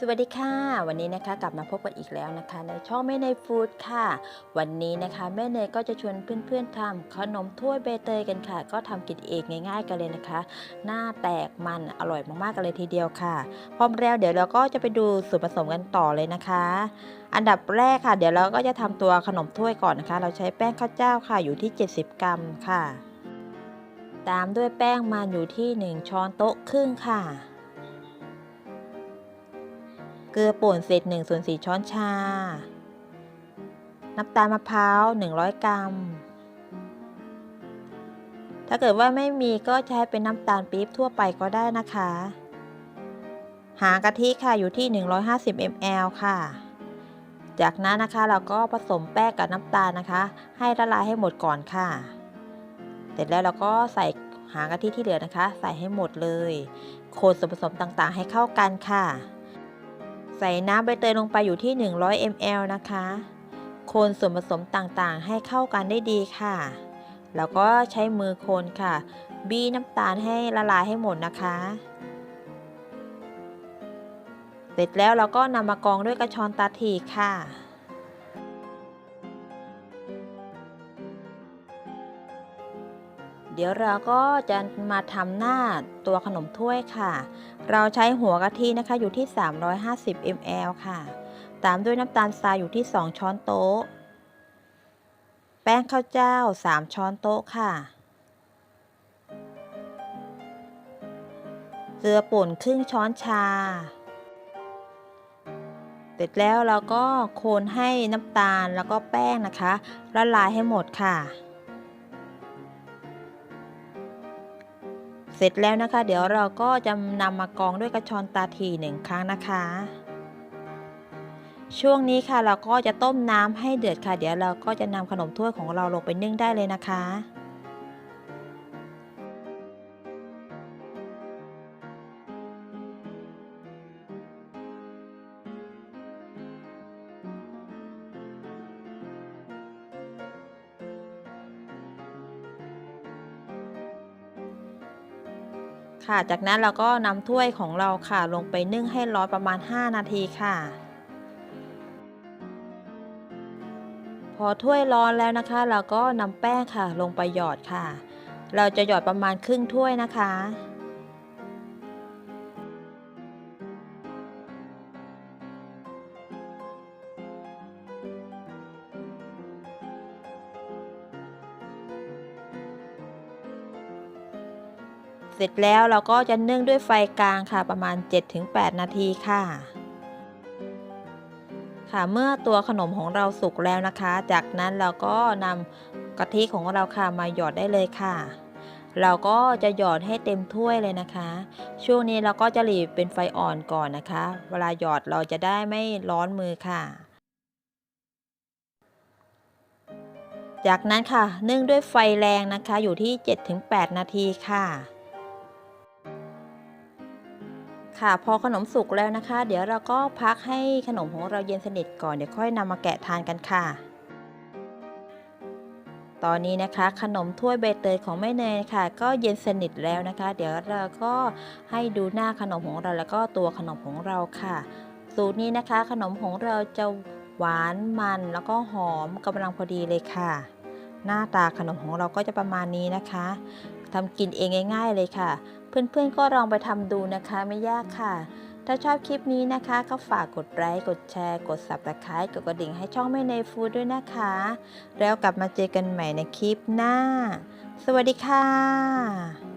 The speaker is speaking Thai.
สวัสดีค่ะ วันนี้นะคะกลับมาพบกันอีกแล้วนะคะ ในช่องแม่เนยฟู้ดค่ะ วันนี้นะคะแม่เนยก็จะชวนเพื่อนๆทำขนมถ้วยใบเตยกันค่ะ ก็ทำกินเองง่าย ๆ กันเลยนะคะ หน้าแตกมันอร่อยมากๆกันเลยทีเดียวค่ะพร้อมแล้วเดี๋ยวเราก็จะไปดูส่วนผสมกันต่อเลยนะคะ อันดับแรกค่ะ เดี๋ยวเราก็จะทำตัวขนมถ้วยก่อนนะคะ เราใช้แป้งข้าวเจ้าค่ะอยู่ที่ 70 กรัมค่ะ ตามด้วยแป้งมันอยู่ที่ 1 ช้อนโต๊ะครึ่งค่ะ เกลือป่นเศษ1ส่วน4ช้อนชา น้ำตาลมะพร้าว 100 กรัม ถ้าเกิดว่าไม่มีก็ใช้เป็นน้ำตาลปี๊บทั่วไปก็ได้นะคะ หางกะทิค่ะอยู่ที่ 150 ml ค่ะ จากนั้นนะคะเราก็ผสมแป้งกับน้ำตาลนะคะ ให้ละลายให้หมดก่อนค่ะ เสร็จแล้วเราก็ใส่หางกะทิที่เหลือนะคะ ใส่ให้หมดเลย คนส่วนผสมต่างๆ ให้เข้ากันค่ะ ใส่น้ำใบเตยลงไปอยู่ที่ 100 ml นะคะ คนส่วนผสมต่างๆ ให้เข้ากันได้ดีค่ะ แล้วก็ใช้มือคนค่ะ บี้น้ำตาลให้ละลายให้หมดนะคะ เสร็จแล้วเราก็นำมากรองด้วยกระชอนตาถีค่ะ เดี๋ยวเราก็จะมาทำหน้าตัวขนมถ้วยค่ะ เราใช้หัวกะทินะคะอยู่ที่ 350 ml ค่ะ ตามด้วยน้ำตาลทรายอยู่ที่ 2 ช้อนโต๊ะ แป้งข้าวเจ้า 3 ช้อนโต๊ะค่ะ เกลือป่นครึ่งช้อนชา เสร็จแล้วเราก็โคนให้น้ำตาลแล้วก็แป้งนะคะ ละลายให้หมดค่ะ เสร็จแล้วนะคะ เดี๋ยวเราก็จะนำมากรองด้วยกระชอนตาทีหนึ่งครั้งนะคะ ช่วงนี้ค่ะเราก็จะต้มน้ำให้เดือดค่ะ เดี๋ยวเราก็จะนำขนมถ้วยของเราลงไปนึ่งได้เลยนะคะ ค่ะ จากนั้นเราก็นำถ้วยของเราค่ะ ลงไปนึ่งให้ร้อนประมาณ 5 นาทีค่ะ พอถ้วยร้อนแล้วนะคะ เราก็นำแป้งค่ะ ลงไปหยอดค่ะ เราจะหยอดประมาณครึ่งถ้วยนะคะ เสร็จแล้วเราก็จะนึ่งด้วยไฟกลางค่ะประมาณ 7-8 นาทีค่ะ ค่ะเมื่อตัวขนมของเราสุกแล้วนะคะ จากนั้นเราก็นำกะทิของเราค่ะมาหยอดได้เลยค่ะ เราก็จะหยอดให้เต็มถ้วยเลยนะคะ ช่วงนี้เราก็จะหลีเป็นไฟอ่อนก่อนนะคะ เวลาหยอดเราจะได้ไม่ร้อนมือค่ะจากนั้นค่ะนึ่งด้วยไฟแรงนะคะอยู่ที่ 7-8 นาทีค่ะ ค่ะ พอขนมสุกแล้วนะคะ เดี๋ยวเราก็พักให้ขนมของเราเย็นสนิทก่อนเดี๋ยวค่อยนำมาแกะทานกันค่ะ ตอนนี้นะคะ ขนมถ้วยใบเตยของแม่เนยค่ะ ก็เย็นสนิทแล้วนะคะ เดี๋ยวเราก็ให้ดูหน้าขนมของเราแล้วก็ตัวขนมของเราค่ะ สูตรนี้นะคะ ขนมของเราจะหวานมันแล้วก็หอมกำลังพอดีเลยค่ะ หน้าตาขนมของเราก็จะประมาณนี้นะคะทำกินเองง่าย ๆ เลยค่ะ เพื่อนๆก็ลองไปทำดูนะคะไม่ยากค่ะ ถ้าชอบคลิปนี้นะคะ ก็ฝากกดไลค์กดแชร์ กด subscribe กดกระดิ่งให้ช่องแม่ในฟูดด้วยนะคะ แล้วกลับมาเจอกันใหม่ในคลิปหน้า สวัสดีค่ะ